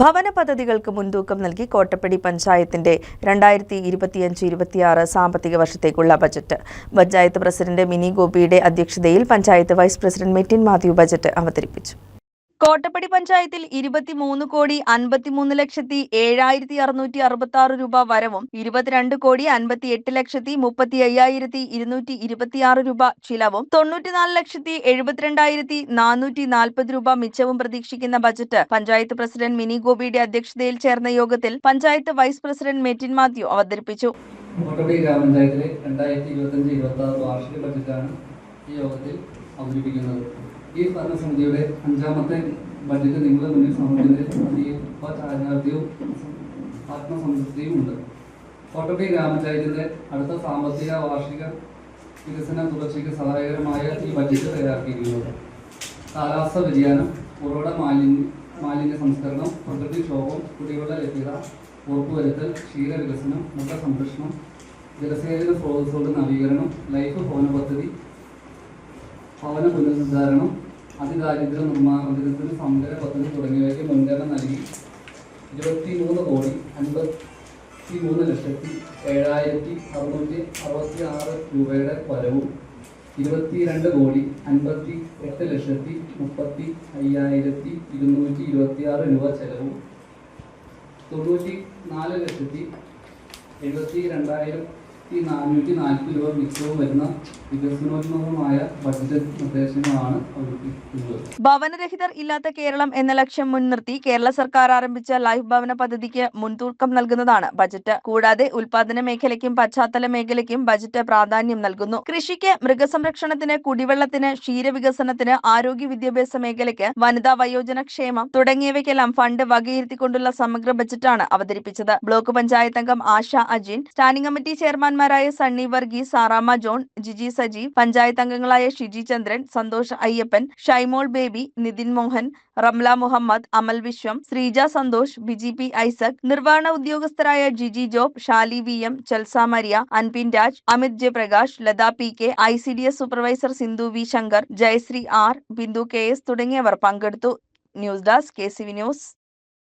ഭവന പദ്ധതികൾക്ക് മുൻതൂക്കം നൽകി കോട്ടപ്പടി പഞ്ചായത്തിന്റെ രണ്ടായിരത്തി ഇരുപത്തിയഞ്ച് ഇരുപത്തിയാറ് സാമ്പത്തിക വർഷത്തേക്കുള്ള ബജറ്റ്. പഞ്ചായത്ത് പ്രസിഡന്റ് മിനി ഗോപിയുടെ അധ്യക്ഷതയിൽ panchayat vice president Metin Mathew budget അവതരിപ്പിച്ചു. കോട്ടപ്പടി പഞ്ചായത്തിൽ ഇരുപത്തിമൂന്ന് കോടി അൻപത്തിമൂന്ന് ലക്ഷത്തി ഏഴായിരത്തി അറുന്നൂറ്റി അറുപത്തി ആറ് രൂപ വരവും ഇരുപത്തിരണ്ട് കോടി അൻപത്തി എട്ട് ലക്ഷത്തി മുപ്പത്തി അയ്യായിരത്തി ഇരുന്നൂറ്റി ഇരുപത്തിയാറ് രൂപ ചിലവും തൊണ്ണൂറ്റിനാല് ലക്ഷത്തി എഴുപത്തിരണ്ടായിരത്തി നാനൂറ്റി നാൽപ്പത് രൂപ മിച്ചവും പ്രതീക്ഷിക്കുന്ന ബജറ്റ്. പഞ്ചായത്ത് പ്രസിഡന്റ് മിനി ഗോപിയുടെ അധ്യക്ഷതയിൽ ചേർന്ന യോഗത്തിൽ പഞ്ചായത്ത് വൈസ് പ്രസിഡന്റ് മെറ്റിൻ മാത്യു അവതരിപ്പിച്ചു. ഇരുപത്തി ആറ് അവതരിപ്പിക്കുന്നത്. ഈ ഭരണസമിതിയുടെ അഞ്ചാമത്തെ ബജറ്റ് നിങ്ങളുടെ മുന്നിൽ ചാരിതാർത്ഥ്യവും ആത്മസംതൃപ്തിയും ഉണ്ട്. കോട്ടപ്പി ഗ്രാമപഞ്ചായത്തിന്റെ അടുത്ത സാമ്പത്തിക വാർഷിക വികസന തുടർച്ചയ്ക്ക് സഹായകരമായ ഈ ബജറ്റ് തയ്യാറാക്കിയിരിക്കുന്നത്. കാലാവസ്ഥ വ്യതിയാനം ഉറവിട മാലിന്യ മാലിന്യ സംസ്കരണം പ്രകൃതിക്ഷോഭം കുടിവെള്ള ലഭ്യത ഉറപ്പുവരുത്തൽ ക്ഷീരവികസനം മൃഗസംരക്ഷണം ജലസേചന സ്രോതസ്സുകളുടെ നവീകരണം ലൈഫ് ഭവന പദ്ധതി ഭവന പുനരുദ്ധാരണം അതിദാരിദ്ര്യ നിർമ്മാർജനത്തിന് സമഗ്ര പദ്ധതി തുടങ്ങിയവയ്ക്ക് മുൻഗണന നൽകി ഇരുപത്തി മൂന്ന് കോടി അൻപത്തി മൂന്ന് ലക്ഷത്തി ഏഴായിരത്തി അറുന്നൂറ്റി അറുപത്തി ആറ് രൂപയുടെ വരവും ഇരുപത്തിരണ്ട് കോടി അൻപത്തി എട്ട് ലക്ഷത്തി മുപ്പത്തി അയ്യായിരത്തി ഇരുന്നൂറ്റി ഇരുപത്തി ആറ് രൂപ ചെലവും തൊണ്ണൂറ്റി നാല് ലക്ഷത്തി എഴുപത്തി രണ്ടായിരത്തി നാനൂറ്റി നാൽപ്പത് രൂപ മിച്ചവും വരുന്ന വികസനോന്മുഖമായ ബഡ്ജറ്റ് നിർദ്ദേശങ്ങളാണ് ഭവനരഹിതർ ഇല്ലാത്ത കേരളം എന്ന ലക്ഷ്യം മുൻനിർത്തി കേരള സർക്കാർ ആരംഭിച്ച ലൈഫ് ഭവന പദ്ധതിക്ക് മുൻതൂക്കം നൽകുന്നതാണ് ബജറ്റ്. കൂടാതെ ഉൽപാദന മേഖലയ്ക്കും പശ്ചാത്തല മേഖലയ്ക്കും ബജറ്റ് പ്രാധാന്യം നൽകുന്നു. കൃഷിക്ക് മൃഗസംരക്ഷണത്തിന് കുടിവെള്ളത്തിന് ക്ഷീരവികസനത്തിന് ആരോഗ്യ വിദ്യാഭ്യാസ മേഖലയ്ക്ക് വനിതാ വയോജന ക്ഷേമം തുടങ്ങിയവയ്ക്കെല്ലാം ഫണ്ട് വകയിരുത്തിക്കൊണ്ടുള്ള സമഗ്ര ബജറ്റാണ് അവതരിപ്പിച്ചത്. ബ്ലോക്ക് പഞ്ചായത്ത് അംഗം ആശ അജിൻ സ്റ്റാൻഡിംഗ് കമ്മിറ്റി ചെയർമാൻമാരായ സണ്ണി വർഗീസ് സാറാമ ജോൺ ജിജി സജീവ് പഞ്ചായത്ത് അംഗങ്ങളായ ഷിജി ചന്ദ്രൻ സന്തോഷ് അയ്യപ്പൻ ഷൈമോൾ ബേബി നിതിൻ മോഹൻ റംല മുഹമ്മദ് അമൽ വിശ്വം ശ്രീജ സന്തോഷ് ബിജി പി ഐസക് നിർവഹണ ഉദ്യോഗസ്ഥരായ Jiji Job Shali V M Chalsa Maria Anpin Raj Amith Jayaprakash Latha P K I C D S supervisor Sindhu V Shankar Jayasree R Bindu K S തുടങ്ങിയവർ പങ്കെടുത്തു. News desk K C V news.